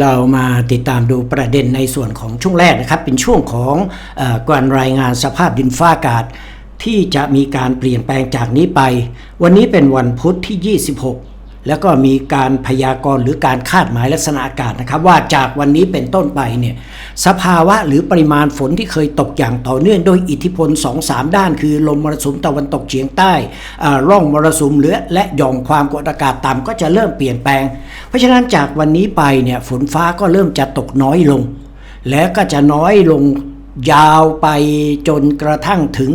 เรามาติดตามดูประเด็นในส่วนของช่วงแรกนะครับ เป็นช่วงของอการรายงานสภาพดินฟ้าอากาศ ที่จะมีการเปลี่ยนแปลงจากนี้ไป วันนี้เป็นวันพุธที่ 26 แล้วก็มีการพยากรณ์หรือการคาดหมายลักษณะอากาศนะครับ ว่าจากวันนี้เป็นต้นไปเนี่ยสภาวะหรือปริมาณฝนที่เคยตกอย่างต่อเนื่องโดยอิทธิพล 2-3 ด้าน คือลมมรสุมตะวันตกเฉียงใต้อ่าร่องมรสุมเหลือและหย่อมความกดอากาศต่ำก็จะเริ่มเปลี่ยนแปลง เพราะฉะนั้นจากวันนี้ไปเนี่ยฝนฟ้าก็เริ่มจะตกน้อยลง แล้วก็จะน้อยลงยาวไปจนกระทั่งถึง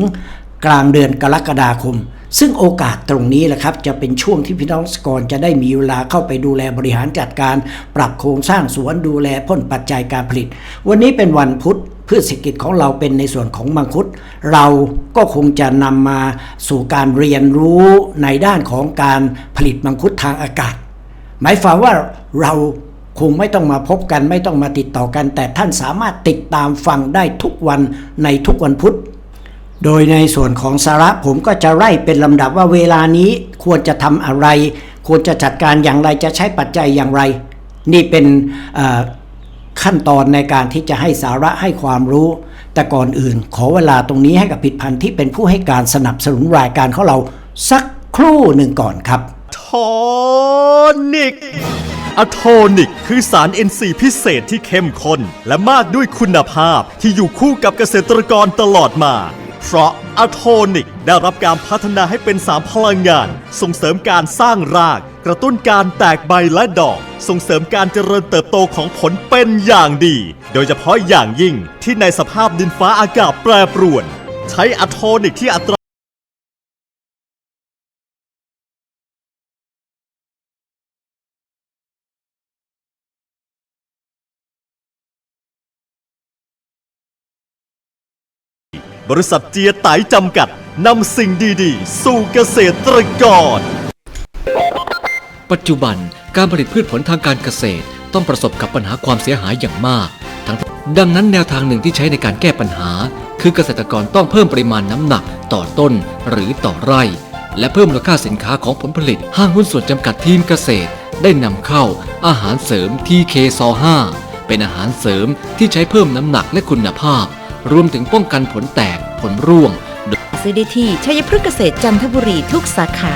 กลางเดือนกรกฎาคม ซึ่งโอกาสตรงนี้แหละครับจะเป็นช่วงที่พี่น้องสกรจะได้มีเวลาเข้าไปดูแลบริหารจัดการ ปรับโครงสร้างสวนดูแลพ้นปัจจัยการผลิต วันนี้เป็นวันพุธพืชเศรษฐกิจของเราเป็นในส่วนของมังคุด เราก็คงจะนำมาสู่การเรียนรู้ในด้านของการผลิตมังคุดทางอากาศ หมายความว่าเราคงไม่ต้องมาพบกันไม่ต้องมาติดต่อกัน แต่ท่านสามารถติดตามฟังได้ทุกวันในทุกวันพุธ โดยในส่วนของสาระผมก็จะไล่เป็นลำดับว่าเวลานี้ควรจะทำอะไร ควรจะจัดการอย่างไรจะใช้ปัจจัยอย่างไร นี่เป็นขั้นตอนในการที่จะให้สาระให้ความรู้ แต่ก่อนอื่น ขอเวลาตรงนี้ให้กับผิดพันธ์ที่เป็นผู้ให้การสนับสนุนรายการของเราสักครู่หนึ่งก่อนครับโทนิกอะโทนิกคือสาร NC พิเศษที่เข้มข้นและมากด้วยคุณภาพที่อยู่คู่กับเกษตรกรตลอดมา เพราะอะโทนิกได้รับการพัฒนาให้เป็นสามพลังงาน ส่งเสริมการสร้างราก กระตุ้นการแตกใบและดอก ส่งเสริมการเจริญเติบโตของผลเป็นอย่างดี โดยเฉพาะอย่างยิ่งที่ในสภาพดินฟ้าอากาศแปรปรวน ใช้อะโทนิกที่อัตรา บริษัทเจียไตจำกัดนำสิ่งดีๆ สู่เกษตรกร ปัจจุบันการผลิตพืชผลทางการเกษตร ต้องประสบกับปัญหาความเสียหายอย่างมากทั้งดังนั้นแนวทางหนึ่งที่ใช้ในการแก้ปัญหา คือเกษตรกรต้องเพิ่มปริมาณน้ำหนักต่อต้นหรือต่อไร่ และเพิ่มมูลค่าสินค้าของผลผลิต ห้างหุ้นส่วนจำกัดทีมเกษตร ได้นำเข้าอาหารเสริม TK ซ5เป็นอาหารเสริมที่ใช้เพิ่มน้ำหนักและคุณภาพ รวมถึงป้องกันผลแตกผลร่วง ซื้อได้ที่ชัยพฤกษ์เกษตรจันทบุรีทุกสาขา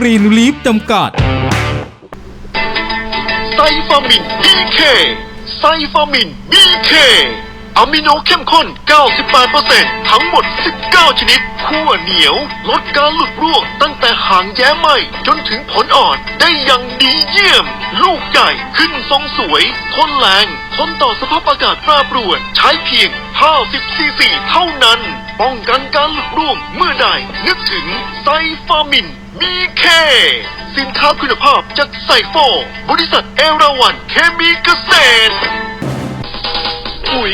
กรีนลีฟจำกัด ไซฟามิน BK ไซฟามิน BK อะมิโนเข้มข้น 98%ทั้งหมด 19 ชนิดขั้วเหนียว ลดการหลุดร่วงตั้งแต่หางแย้ไหมจนถึงผลอ่อนได้อย่างดีเยี่ยม ลูกใหญ่ขึ้นทรงสวย ทนแรง ทนต่อสภาพอากาศแปรปรวน ใช้เพียง 50 ซีซีเท่านั้น ป้องกันการหลุดร่วงเมื่อใด นึกถึงไซฟามิน BK สินค้าคุณภาพจากไซโฟบริษัทเอราวันเคมีเกษตร ปุ๋ย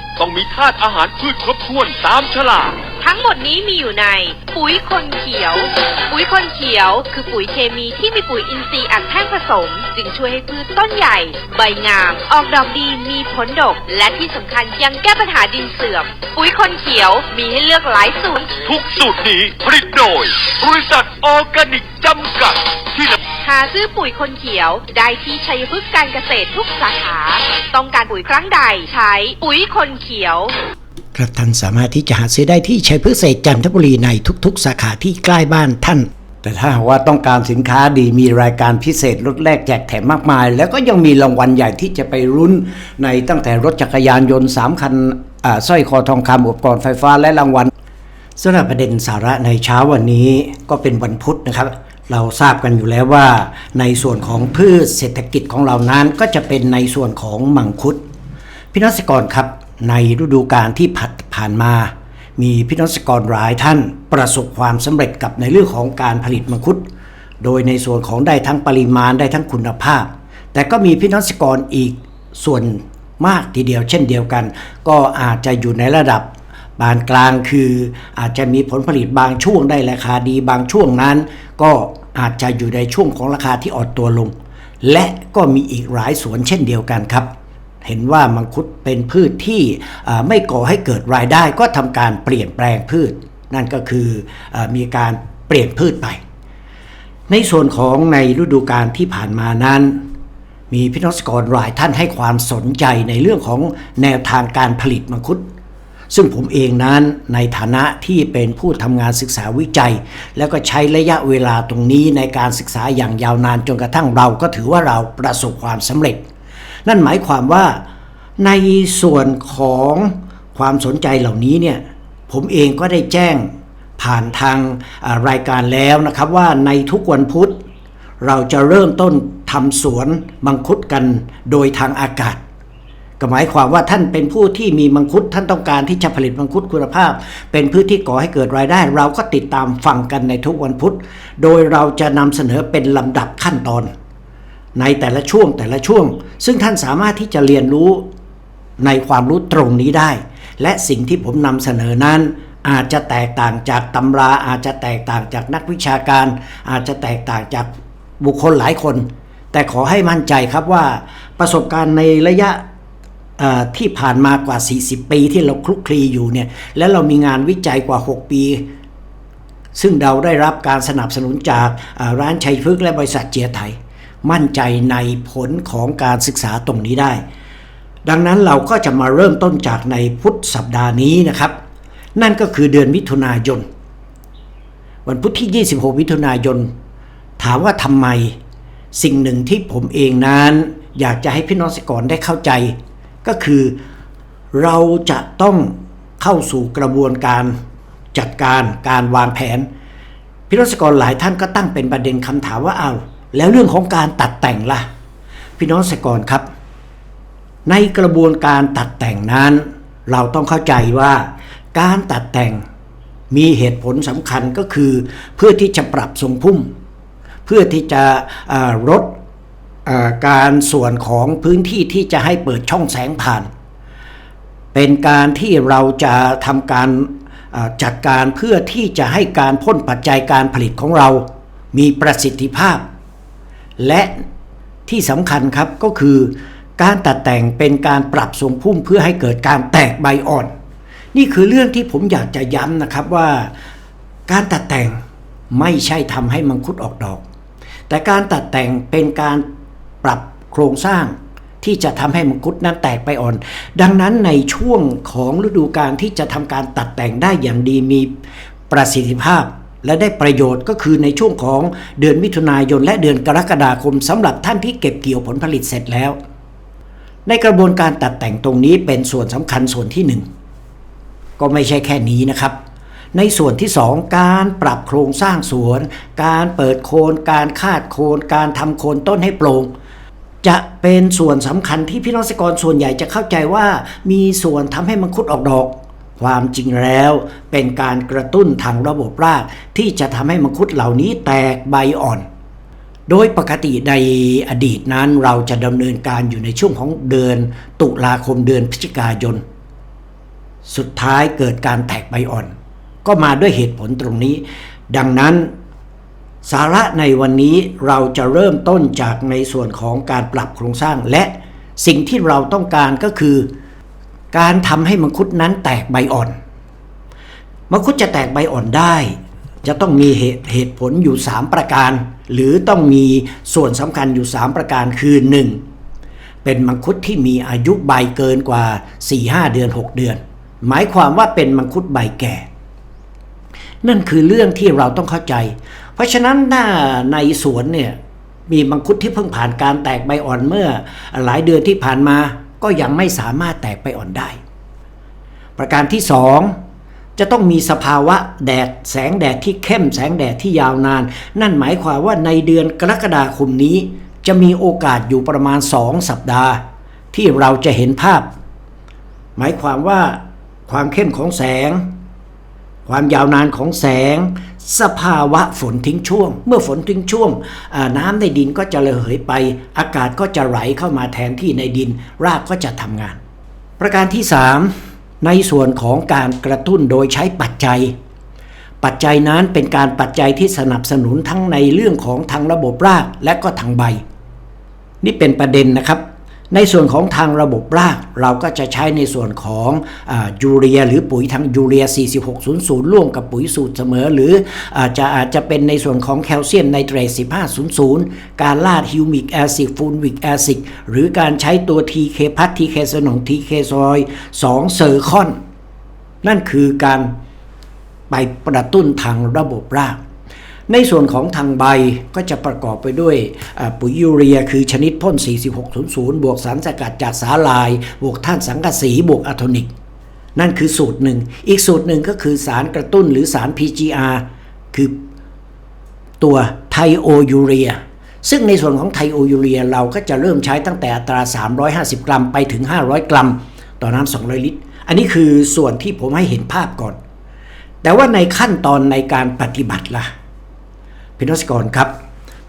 ต้องมีธาตุอาหารพืชครบถ้วนตามฉลากทั้งหมดนี้มีอยู่ใน ปุ๋ยคนเขียว ปุ๋ยคนเขียว คือปุ๋ยเคมีที่มีปุ๋ยอินทรีย์อัดแท่งผสม จึงช่วยให้พืชต้นใหญ่ ใบงาม ออกดอกดีมีผลดก และที่สำคัญยังแก้ปัญหาดินเสื่อม ปุ๋ยคนเขียวมีให้เลือกหลายสูตร ทุกสูตรนี้ผลิตโดย บริษัทออร์แกนิกจำกัดที่นำหา ซื้อปุ๋ยคนเขียว ได้ที่ชัยพฤกษ์การเกษตรทุกสาขา ต้องการปุ๋ยครั้งใดใช้ปุ๋ยคนเขียวครับท่านสามารถที่จะหาซื้อได้ที่ชัยพฤกษเศรษฐ์จันทบุรีในทุก ๆ สาขาที่ใกล้บ้านท่าน แต่ถ้าหากว่าต้องการสินค้าดีมีรายการพิเศษลดแลกแจกแถมมากมาย แล้วก็ยังมีรางวัลใหญ่ที่จะไปรุ้นในตั้งแต่รถจักรยานยนต์3คันอ่าสร้อยคอทองคำอุปกรณ์ไฟฟ้าและรางวัลสำหรับประเด็นสาระในเช้าวันนี้ก็เป็นวันพุธนะครับ เราทราบกันอยู่แล้วว่า ในส่วนของพืชเศรษฐกิจของเรานั้นก็จะเป็นในส่วนของมังคุดพี่นักษกรครับในฤดูกาลที่ผ่านผ่านมา มีพี่น้องเกษตรกรหลายท่านประสบความสำเร็จกับในเรื่องของการผลิตมังคุด โดยในส่วนของได้ทั้งปริมาณได้ทั้งคุณภาพ แต่ก็มีพี่น้องเกษตรกรอีกส่วนมากทีเดียวเช่นเดียวกัน ก็อาจจะอยู่ในระดับ ปานกลางคืออาจจะมีผลผลิตบางช่วงได้ราคาดีบางช่วงนั้น ก็อาจจะอยู่ในช่วงของราคาที่อ่อนตัวลง และก็มีอีกหลายสวนเช่นเดียวกันครับ เห็นว่ามังคุดเป็นพืชที่ไม่ก่อให้เกิดรายได้ก็ทำการเปลี่ยนแปลงพืช นั่นก็คืออมีการเปลี่ยนพืชไป ในส่วนของในฤดูกาลที่ผ่านมานั้นมีพี่น้องเกษตรกรหลายท่านให้ความสนใจในเรื่องของแนวทางการผลิตมังคุด ซึ่งผมเองนั้นในฐานะที่เป็นผู้ทำงานศึกษาวิจัย แล้วก็ใช้ระยะเวลาตรงนี้ในการศึกษาอย่างยาวนานจนกระทั่งเราก็ถือว่าเราประสบความสำเร็จ นั่นหมายความว่าในส่วนของความสนใจเหล่านี้เนี่ยผมเองก็ได้แจ้งผ่านทางรายการแล้วนะครับว่าในทุกวันพุธ เราจะเริ่มต้นทำสวนมังคุดกันโดยทางอากาศ ก็หมายความว่าท่านเป็นผู้ที่มีมังคุดท่านต้องการที่จะผลิตมังคุดคุณภาพ เป็นพืชที่ก่อให้เกิดรายได้ เราก็ติดตามฟังกันในทุกวันพุธ โดยเราจะนำเสนอเป็นลำดับขั้นตอน ในแต่ละช่วงแต่ละช่วง ซึ่งท่านสามารถที่จะเรียนรู้ในความรู้ตรงนี้ได้ และสิ่งที่ผมนำเสนอนั้นอาจจะแตกต่างจากตำรา อาจจะแตกต่างจากนักวิชาการ อาจจะแตกต่างจากบุคคลหลายคน แต่ขอให้มั่นใจครับว่าประสบการณ์ในระยะ ที่ผ่านมากว่า 40 ปีที่เราคลุกคลีอยู่เนี่ยและเรามีงานวิจัยกว่า 6 ปี ซึ่งเราได้รับการสนับสนุนจากร้านชัยพฤกษ์และบริษัทเจียไทย มั่นใจในผลของการศึกษาตรงนี้ได้ ดังนั้นเราก็จะมาเริ่มต้นจากในพุธสัปดาห์นี้นะครับ นั่นก็คือเดือนมิถุนายน วันพุธที่ 26 มิถุนายน ถามว่าทำไมสิ่งหนึ่งที่ผมเองนั้น อยากจะให้พี่น้องเกษตรกรได้เข้าใจ ก็คือ เราจะต้องเข้าสู่กระบวนการจัดการการวางแผนพี่น้องเกษตรกรหลายท่านก็ตั้งเป็นประเด็นคำถามว่าเอาแล้วเรื่องของการตัดแต่งล่ะ พี่น้องเกรครับ ในกระบวนการตัดแต่งนั้น เราต้องเข้าใจว่าการตัดแต่งมีเหตุผลสำคัญก็คือ เพื่อที่จะปรับทรงพุ่ม เพื่อที่จะลด การส่วนของพื้นที่ที่จะให้เปิดช่องแสงผ่าน เป็นการที่เราจะทำการจัดการเพื่อที่จะให้การพ่นปัจจัยการผลิตของเรา มีประสิทธิภาพ และที่สำคัญครับก็คือ การตัดแต่งเป็นการปรับทรงพุ่มเพื่อให้เกิดการแตกใบอ่อน นี่คือเรื่องที่ผมอยากจะย้ำนะครับว่า การตัดแต่งไม่ใช่ทำให้มังคุดออกดอก แต่การตัดแต่งเป็นการ ปรับโครงสร้างที่จะทำให้มังคุดนั้นแตกไปอ่อน ดังนั้นในช่วงของฤดูกาลที่จะทำการตัดแต่งได้อย่างดีมีประสิทธิภาพ และได้ประโยชน์ก็คือในช่วงของเดือนมิถุนายนและเดือนกรกฎาคมสำหรับท่านที่เก็บเกี่ยวผลผลิตเสร็จแล้ว ในกระบวนการตัดแต่งตรงนี้เป็นส่วนสำคัญส่วนที่หนึ่งก็ไม่ใช่แค่นี้นะครับในส่วนที่ 2 การปรับโครงสร้างสวน การเปิดโคน การคาดโคน การทำโคนต้นให้โปร่ง จะเป็นส่วนสำคัญที่พี่น้องเกษตรกรส่วนใหญ่จะเข้าใจว่ามีส่วนทำให้มังคุดออกดอก ความจริงแล้วเป็นการกระตุ้นทางระบบรากที่จะทำให้มังคุดเหล่านี้แตกใบอ่อน โดยปกติในอดีตนั้นเราจะดำเนินการอยู่ในช่วงของเดือนตุลาคมเดือนพฤศจิกายน สุดท้ายเกิดการแตกใบอ่อน ก็มาด้วยเหตุผลตรงนี้ ดังนั้น สาระในวันนี้เราจะเริ่มต้นจากในส่วนของการปรับโครงสร้าง และสิ่งที่เราต้องการก็คือ การทำให้มังคุดนั้นแตกใบอ่อน มังคุดจะแตกใบอ่อนได้ จะต้องมีเหตุเหตุผลอยู่ 3 ประการ หรือต้องมีส่วนสำคัญอยู่ 3 ประการคือ 1. เป็นมังคุดที่มีอายุใบเกินกว่า 4-5 เดือน 6 เดือน หมายความว่าเป็นมังคุดใบแก่ นั่นคือเรื่องที่เราต้องเข้าใจ ราะฉะนั้นหน้าในสวนเนี่ยมีมังคุดที่เพิ่งผ่านการแตกใบอ่อนเมื่อ หลายเดือนที่ผ่านมาก็ยังไม่สามารถแตกใบอ่อนได้ ประการที่สองจะต้องมีสภาวะแดดแสงแดดที่เข้มแสงแดดที่ยาวนาน นั่นหมายความว่าในเดือนกรกฎาคมนี้ จะมีโอกาสอยู่ประมาณ 2 สัปดาห์ ที่เราจะเห็นภาพ หมายความว่าความเข้มของแสง ความยาวนานของแสง สภาวะฝนทิ้งช่วง เมื่อฝนทิ้งช่วง น้ำในดินก็จะระเหยไป อากาศก็จะไหลเข้ามาแทนที่ในดิน รากก็จะทำงาน ประการที่ 3 ในส่วนของการกระตุ้นโดยใช้ปัจจัย ปัจจัยนั้นเป็นการปัจจัยที่สนับสนุนทั้งในเรื่องของทางระบบรากและก็ทางใบ นี่เป็นประเด็นนะครับ ในส่วนของทางระบบรากเราก็จะใช้ในส่วนของอยูเรีย หรือปุ๋ยทางยูเรีย 4600 ร่วมกับปุ๋ยสูตรเสมอ หรืออาจจะอาจจะเป็นในส่วนของแคลเซียมไนเตรต 1500 การลาดฮิวมิกแอซิดฟูลวิกแอซิดหรือการใช้ตัว TK พัท TK สนอง TK ซอย 2 เซอร์คอน นั่นคือการไปกระตุ้นทางระบบราก ในส่วนของทางใบก็จะประกอบไปด้วยปุ๋ยยูเรีย คือชนิดพ่น 4600 บวกสารสกัดจากสาลาย บวกท่านสังกะสีบวกอะโทนิก นั่นคือสูตรหนึ่ง อีกสูตรหนึ่งก็คือสารกระตุ้นหรือสาร PGR คือตัวไทโอยูเรีย ซึ่งในส่วนของไทโอยูเรียเราก็จะเริ่มใช้ตั้งแต่อัตรา 350 กรัมไปถึง 500 กรัม ต่อน้ำ200 ลิตร อันนี้คือส่วนที่ผมให้เห็นภาพก่อน แต่ว่าในขั้นตอนในการปฏิบัติล่ะ พี่นศกรครับ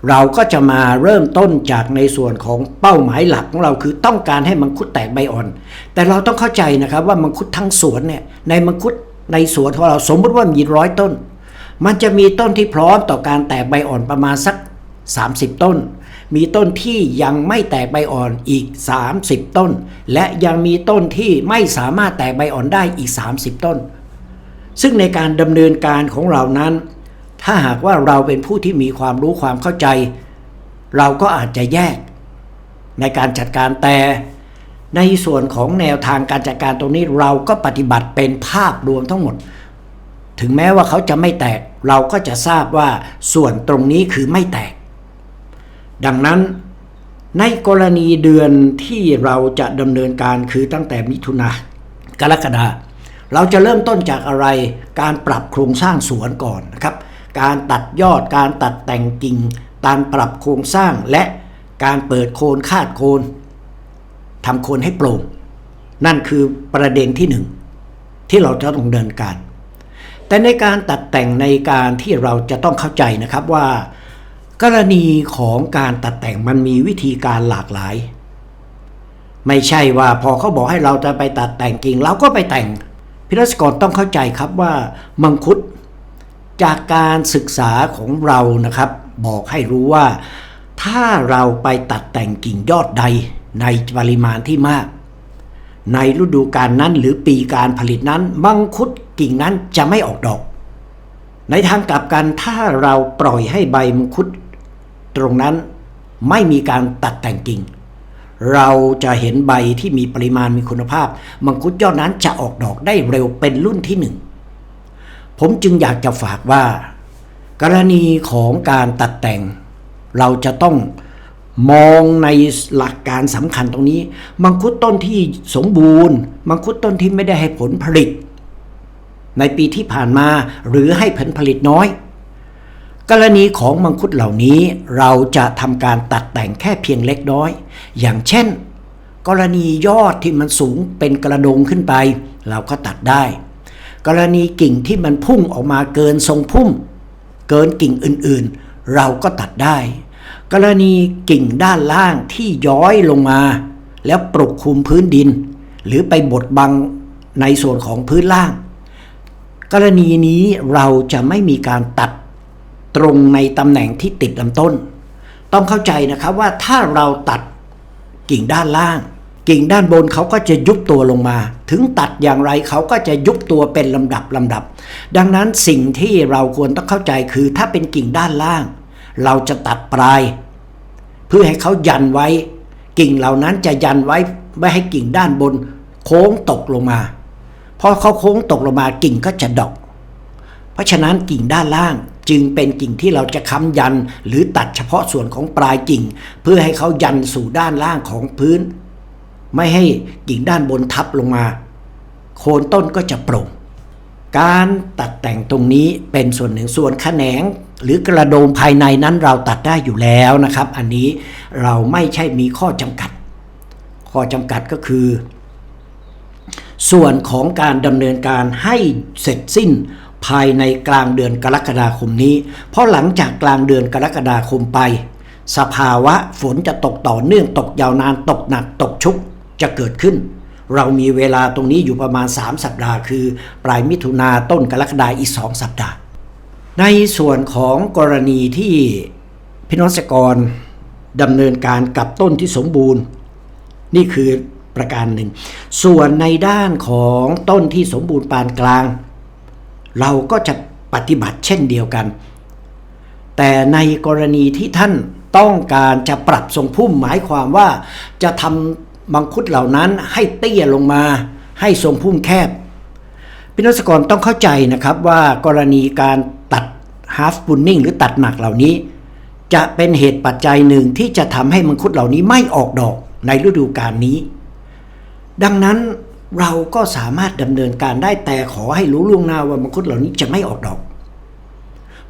เราก็จะมาเริ่มต้นจากในส่วนของเป้าหมายหลักของเราคือต้องการให้มังคุดแตกใบอ่อน แต่เราต้องเข้าใจนะครับว่ามังคุดทั้งสวนเนี่ยในมังคุดในสวนของเราสมมติว่ามีร้อยต้น มันจะมีต้นที่พร้อมต่อการแตกใบอ่อนประมาณสัก 30 ต้น มีต้นที่ยังไม่แตกใบอ่อนอีก 30 ต้น และยังมีต้นที่ไม่สามารถแตกใบอ่อนได้อีก 30 ต้น ซึ่งในการดำเนินการของเรานั้น ถ้าหากว่าเราเป็นผู้ที่มีความรู้ความเข้าใจ เราก็อาจจะแยก ในการจัดการแต่ในส่วนของแนวทางการจัดการตรงนี้เราก็ปฏิบัติเป็นภาพรวมทั้งหมด ถึงแม้ว่าเขาจะไม่แตก เราก็จะทราบว่าส่วนตรงนี้คือไม่แตก ดังนั้นในกรณีเดือนที่เราจะดำเนินการคือตั้งแต่มิถุนากรกฎาเราจะเริ่มต้นจากอะไรการปรับโครงสร้างสวนก่อนนะครับ การตัดยอด การตัดแต่งกิ่ง การปรับโครงสร้างและการเปิดโคนคาดโคนทำโคนให้โปร่ง นั่นคือประเด็นที่หนึ่งที่เราจะต้องเดินการ แต่ในการตัดแต่งในการที่เราจะต้องเข้าใจนะครับว่า กรณีของการตัดแต่งมันมีวิธีการหลากหลาย ไม่ใช่ว่าพอเขาบอกให้เราจะไปตัดแต่งกิ่งเราก็ไปแต่งพิรัศกรต้องเข้าใจครับว่ามังคุด จากการศึกษาของเรานะครับ บอกให้รู้ว่า ถ้าเราไปตัดแต่งกิ่งยอดใดในปริมาณที่มาก ในฤดูกาลนั้นหรือปีการผลิตนั้น มังคุดกิ่งนั้นจะไม่ออกดอก ในทางกลับกันถ้าเราปล่อยให้ใบมังคุด ตรงนั้นไม่มีการตัดแต่งกิ่ง เราจะเห็นใบที่มีปริมาณมีคุณภาพ มังคุดยอดนั้นจะออกดอกได้เร็วเป็นรุ่นที่หนึ่ง ผมจึงอยากจะฝากว่า กรณีของการตัดแต่ง เราจะต้องมองในหลักการสำคัญตรงนี้ มังคุดต้นที่สมบูรณ์ มังคุดต้นที่ไม่ได้ให้ผลผลิต ในปีที่ผ่านมาหรือให้ผลผลิตน้อย กรณีของมังคุดเหล่านี้เราจะทำการตัดแต่งแค่เพียงเล็กน้อย อย่างเช่น กรณียอดที่มันสูงเป็นกระดงขึ้นไป เราก็ตัดได้ กรณีกิ่งที่มันพุ่งออกมาเกินทรงพุ่ม เกินกิ่งอื่นๆ เราก็ตัดได้ กรณีกิ่งด้านล่างที่ย้อยลงมา แล้วปกคลุมพื้นดิน หรือไปบดบังในส่วนของพื้นล่าง กรณีนี้เราจะไม่มีการตัดตรงในตำแหน่งที่ติดลำต้น ต้องเข้าใจนะครับว่าถ้าเราตัดกิ่งด้านล่าง กิ่งด้านบนเขาก็จะยุบตัวลงมา ถึงตัดอย่างไรเขาก็จะยุบตัวเป็นลำดับลำดับ ดังนั้นสิ่งที่เราควรต้องเข้าใจคือถ้าเป็นกิ่งด้านล่าง เราจะตัดปลาย เพื่อให้เขายันไว้ กิ่งเหล่านั้นจะยันไว้ไม่ให้กิ่งด้านบน โค้งตกลงมาพอเขาโค้งตกลงมากิ่งก็จะดอก เพราะฉะนั้นกิ่งด้านล่างจึงเป็นกิ่งที่เราจะค้ำยันหรือตัดเฉพาะส่วนของปลายกิ่ง เพื่อให้เขายันสู่ด้านล่างของพื้น ไม่ให้กิ่งด้านบนทับลงมา โคนต้นก็จะโปร่ง การตัดแต่งตรงนี้เป็นส่วนหนึ่งส่วนแขนง หรือกระโดมภายในนั้นเราตัดได้อยู่แล้วนะครับ อันนี้เราไม่ใช่มีข้อจำกัด ข้อจำกัดก็คือ ส่วนของการดำเนินการให้เสร็จสิ้นภายในกลางเดือนกรกฎาคมนี้ เพราะหลังจากกลางเดือนกรกฎาคมไป สภาวะฝนจะตกต่อเนื่องตกยาวนานตกหนักตกชุก จะเกิดขึ้น เรามีเวลาตรงนี้อยู่ประมาณ 3 สัปดาห์ คือ ปลายมิถุนาต้นกรกฎาอีก 2 สัปดาห์ ในส่วนของกรณีที่พี่น้องเกษกรดำเนินการกับต้นที่สมบูรณ์ นี่คือประการหนึ่ง ส่วนในด้านของต้นที่สมบูรณ์ปานกลาง เราก็จะปฏิบัติเช่นเดียวกัน แต่ในกรณีที่ท่านต้องการจะปรับทรงพุ่มหมายความว่าจะทำ มังคุดเหล่านั้นให้เตี้ยลงมา ให้ทรงพุ่มแคบพี่นักกรต้องเข้าใจนะครับว่ากรณีการตัด half pruning หรือตัดหนักเหล่านี้ จะเป็นเหตุปัจจัยหนึ่งที่จะทำให้มังคุดเหล่านี้ไม่ออกดอกในฤดูกาลนี้ ดังนั้นเราก็สามารถดำเนินการได้แต่ขอให้รู้ล่วงหน้าว่ามังคุดเหล่านี้จะไม่ออกดอก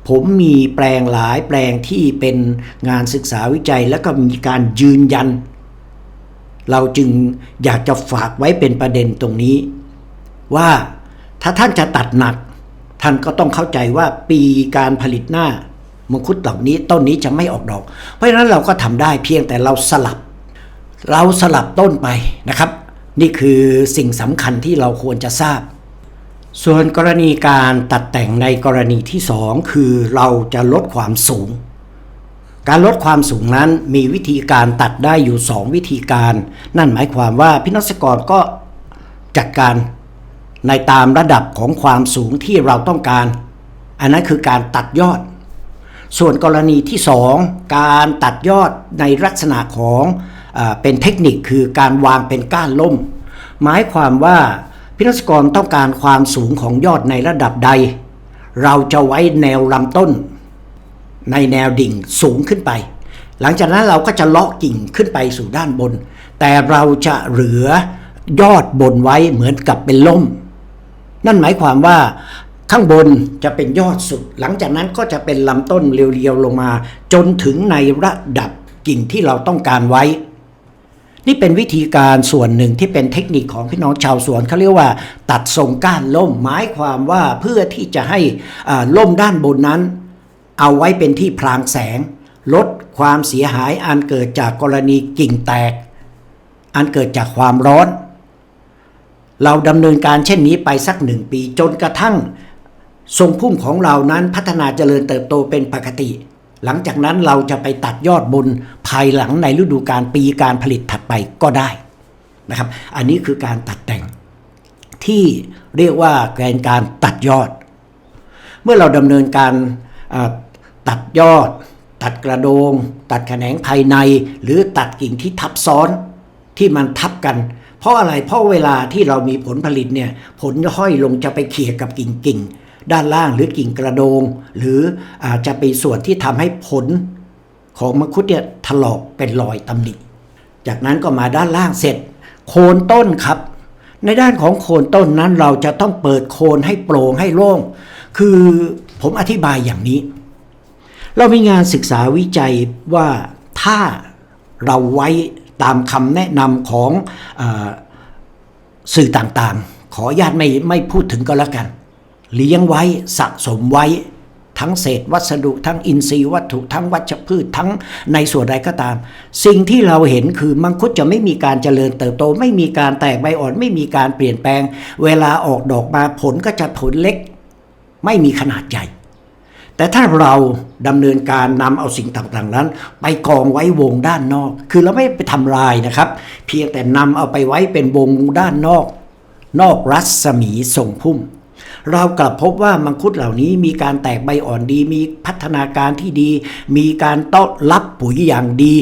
ผมมีแปลงหลายแปลงที่เป็นงานศึกษาวิจัย แล้วก็มีการยืนยัน เราจึงอยากจะฝากไว้เป็นประเด็นตรงนี้ ว่าถ้าท่านจะตัดหนัก ท่านก็ต้องเข้าใจว่าปีการผลิตหน้ามังคุดเหล่านี้ต้นนี้จะไม่ออกดอก เพราะฉะนั้นเราก็ทำได้เพียงแต่เราสลับ เราสลับต้นไปนะครับ นี่คือสิ่งสำคัญที่เราควรจะทราบ ส่วนกรณีการตัดแต่งในกรณีที่สองคือเราจะลดความสูง การลดความสูงนั้นมีวิธีการตัดได้อยู่ 2 วิธีการ นั่นหมายความว่าพี่นักกรก็จัดการในตามระดับของความสูงที่เราต้องการ อันนั้นคือการตัดยอด ส่วนกรณีที่ 2 การตัดยอดในลักษณะของเออเป็นเทคนิคคือการวางเป็นก้านล่ม หมายความว่าพินักกรต้องการความสูงของยอดในระดับใด เราจะไว้แนวลำต้น ในแนวดิ่งสูงขึ้นไป หลังจากนั้นเราก็จะเลาะกิ่งขึ้นไปสู่ด้านบน แต่เราจะเหลือยอดบนไว้เหมือนกับเป็นล่ม นั่นหมายความว่าข้างบนจะเป็นยอดสุด หลังจากนั้นก็จะเป็นลำต้นเรียวๆลงมา จนถึงในระดับกิ่งที่เราต้องการไว้ นี่เป็นวิธีการส่วนหนึ่งที่เป็นเทคนิคของพี่น้องชาวสวนเขาเรียกว่า ตัดทรงก้านล่มหมายความว่าเพื่อที่จะให้ล่มด้านบนนั้น เอาไว้เป็นที่พรางแสง ลดความเสียหายอันเกิดจากกรณีกิ่งแตก อันเกิดจากความร้อน เราดำเนินการเช่นนี้ไปสักหนึ่งปีจนกระทั่ง ทรงพุ่มของเรานั้นพัฒนาเจริญเติบโตเป็นปกติ หลังจากนั้นเราจะไปตัดยอดบนภายหลังในฤดูการปีการผลิตถัดไปก็ได้นะครับ อันนี้คือการตัดแต่งที่เรียกว่าแกนการตัดยอด เมื่อเราดำเนินการ ตัดยอด ตัดกระโดง ตัดแขนงภายใน หรือตัดกิ่งที่ทับซ้อนที่มันทับกัน เพราะอะไรเพราะเวลาที่เรามีผลผลิตเนี่ยผลห้อยลงจะไปเขี่ยกับกิ่งกิ่งด้านล่างหรือกิ่งกระโดง หรืออาจจะเป็นส่วนที่ทำให้ผลของมังคุดเนี่ยถลอกเป็นรอยตำหนิ จากนั้นก็มาด้านล่างเสร็จ โคนต้นครับ ในด้านของโคนต้นนั้นเราจะต้องเปิดโคนให้โปร่งให้โล่ง คือผมอธิบายอย่างนี้ เรามีงานศึกษาวิจัยว่าถ้าเราไว้ตามคำแนะนำของออสื่อต่างๆ ขออนุญาตไม่ไม่พูดถึงก็แล้วกัน เลี้ยงไว้สะสมไว้ทั้งเศษวัสดุทั้งอินทรีย์วัตถุทั้งวัชพืชทั้งในส่วนใดก็ตาม สิ่งที่เราเห็นคือมังคุดจะไม่มีการเจริญเติบโต ไม่มีการแตกใบอ่อน ไม่มีการเปลี่ยนแปลง เวลาออกดอกมาผลก็จะผลเล็ก ไม่มีขนาดใหญ่ แต่ถ้าเราดำเนินการนำเอาสิ่งต่างๆนั้น ไปกองไว้วงด้านนอก คือเราไม่ไปทำลายนะครับ เพียงแต่นำเอาไปไว้เป็นวงด้านนอก นอกรัศมีทรงพุ่ม เรากลับพบว่ามังคุดเหล่านี้มีการแตกใบอ่อนดี มีพัฒนาการที่ดี มีการต้อนรับปุ๋ยอย่างดี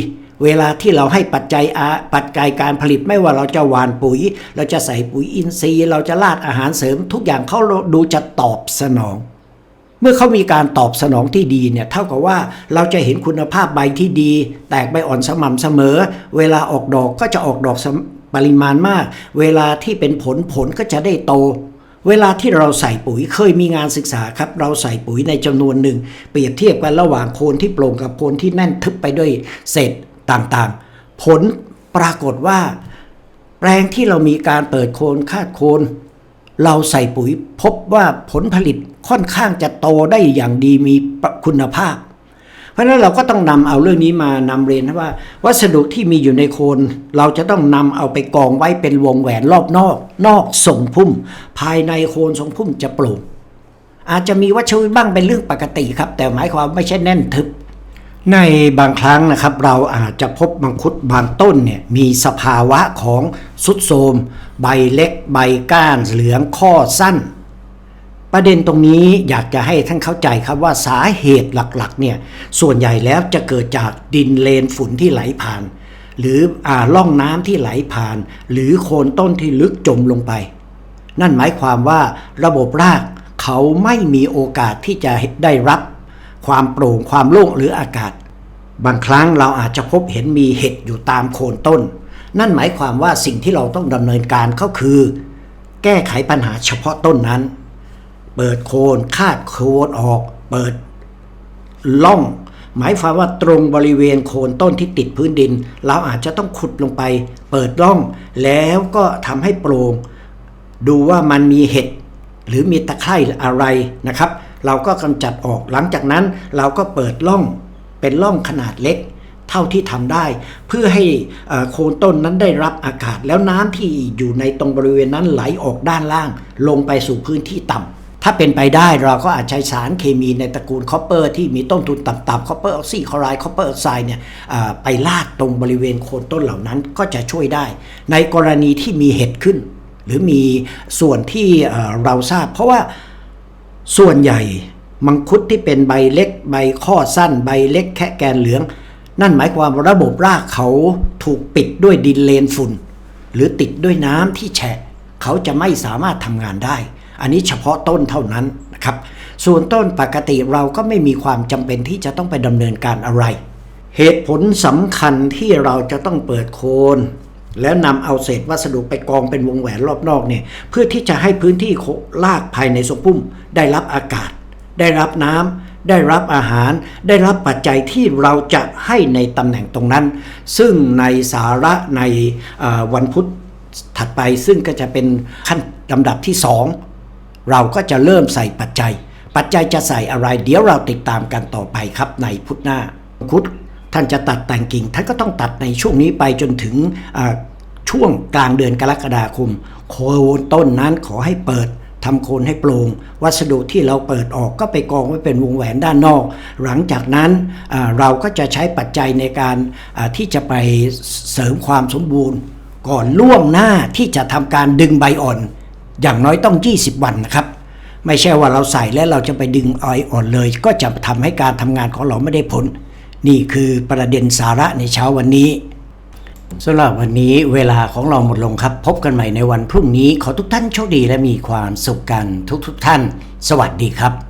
เวลาที่เราให้ปัจจัยอาปัจจัยการผลิตไม่ว่าเราจะหวานปุ๋ย เราจะใส่ปุ๋ยอินทรีย์ เราจะราดอาหารเสริม ทุกอย่างเขาดูจะตอบสนอง เมื่อเขามีการตอบสนองที่ดีเนี่ยเท่ากับว่าเราจะเห็นคุณภาพใบที่ดี แตกใบอ่อนสม่ำเสมอ เวลาออกดอกก็จะออกดอกปริมาณมาก เวลาที่เป็นผลผลก็จะได้โต เวลาที่เราใส่ปุ๋ยเคยมีงานศึกษาครับ เราใส่ปุ๋ยในจำนวนหนึ่ง เปรียบเทียบกันระหว่างโคนที่โปร่งกับโคนที่แน่นทึบไปด้วยเศษต่างๆ ผลปรากฏว่า แปลงที่เรามีการเปิดโคนคาดโคน เราใส่ปุ๋ยพบว่าผลผลิตค่อนข้างจะโตได้อย่างดีมีคุณภาพ เพราะฉะนั้นเราก็ต้องนำเอาเรื่องนี้มานำเรียนว่า วัสดุที่มีอยู่ในโคน เราจะต้องนำเอาไปกองไว้เป็นวงแหวนรอบนอก นอกทรงพุ่ม ภายในโคนทรงพุ่มจะปร่งอาจจะมีวัชพืชบ้างเป็นเรื่องปกติครับ แต่หมายความไม่ใช่แน่นทึบ ในบางครั้งนะครับเราอาจจะพบมังคุดบางต้นเนี่ยมีสภาวะของสุดโทมใบเล็ก ใบก้านเหลืองข้อสั้น ประเด็นตรงนี้อยากจะให้ท่านเข้าใจครับว่าสาเหตุหลักๆเนี่ยส่วนใหญ่แล้วจะเกิดจากดินเลนฝุ่นที่ไหลผ่าน หรืออ่าล่องน้ำที่ไหลผ่าน หรือโคนต้นที่ลึกจมลงไป นั่นหมายความว่าระบบรากเขาไม่มีโอกาสที่จะได้รับ ความโปร่งความโล่งหรืออากาศ บางครั้งเราอาจจะพบเห็นมีเห็ดอยู่ตามโคนต้น นั่นหมายความว่าสิ่งที่เราต้องดำเนินการก็คือ แก้ไขปัญหาเฉพาะต้นนั้น เปิดโคนคาดโคนออก เปิดล่องหมายความว่าตรงบริเวณโคนต้นที่ติดพื้นดิน เราอาจจะต้องขุดลงไป เปิดร่อง แล้วก็ทำให้โปร่งดูว่ามันมีเห็ดหรือมีตะไคร่อะไรนะครับ เราก็กำจัดออกหลังจากนั้นเราก็เปิดร่องเป็นร่องขนาดเล็ก เท่าที่ทำได้ เพื่อให้โคนต้นนั้นได้รับอากาศ แล้วน้ำที่อยู่ในตรงบริเวณนั้นไหลออกด้านล่าง ลงไปสู่พื้นที่ต่ำถ้าเป็นไปได้เราก็อาจใช้สารเคมีในตระกูลคอปเปอร์ที่มีต้นทุนต่ำๆคอปเปอร์ออกซิคลอไรด์คอปเปอร์ออกไซด์เนี่ยไปลากตรงบริเวณโคนต้นเหล่านั้นก็จะช่วยได้ ในกรณีที่มีเห็ดขึ้น หรือมีส่วนที่เราทราบ เพราะว่า ส่วนใหญ่มังคุดที่เป็นใบเล็ก ใบข้อสั้น ใบเล็กแค่แกนเหลือง นั่นหมายความว่าระบบรากเขาถูกปิดด้วยดินเลนฝุ่น หรือติดด้วยน้ำที่แฉะ เขาจะไม่สามารถทำงานได้ อันนี้เฉพาะต้นเท่านั้นนะครับ ส่วนต้นปกติเราก็ไม่มีความจำเป็นที่จะต้องไปดำเนินการอะไร เหตุผลสำคัญที่เราจะต้องเปิดโคน แล้วนำเอาเศษวัสดุไปกองเป็นวงแหวนรอบนอกเนี่ยเพื่อที่จะให้พื้นที่โคลากภายในทรงพุ่ม ได้รับอากาศ ได้รับน้ำได้รับอาหาร ได้รับปัจจัยที่เราจะให้ในตำแหน่งตรงนั้น ซึ่งในสาระในวันพุธถัดไปซึ่งก็จะเป็นขั้นลำดับที่สองเราก็จะเริ่มใส่ปัจจัย ปัจจัยจะใส่อะไร เดี๋ยวเราติดตามกันต่อไปครับในพุธหน้าพุธ ท่านจะตัดแต่งกิ่ง ท่านก็ต้องตัดในช่วงนี้ไปจนถึงช่วงกลางเดือนกรกฎาคม โคนต้นนั้นขอให้เปิดทำโคนให้โปร่งวัสดุที่เราเปิดออกก็ไปกองไว้เป็นวงแหวนด้านนอก หลังจากนั้นเราก็จะใช้ปัจจัยในการที่จะไปเสริมความสมบูรณ์ ก่อนล่วงหน้าที่จะทำการดึงใบอ่อน อย่างน้อยต้อง 20 วันนะครับ ไม่ใช่ว่าเราใส่แล้วเราจะไปดึงออยอ่อนเลย ก็จะทำให้การทำงานของเราไม่ได้ผล นี่คือประเด็นสาระในเช้าวันนี้สำหรับวันนี้เวลาของเราหมดลงครับ พบกันใหม่ในวันพรุ่งนี้ ขอทุกท่านโชคดีและมีความสุขกันทุกๆทท่าน สวัสดีครับ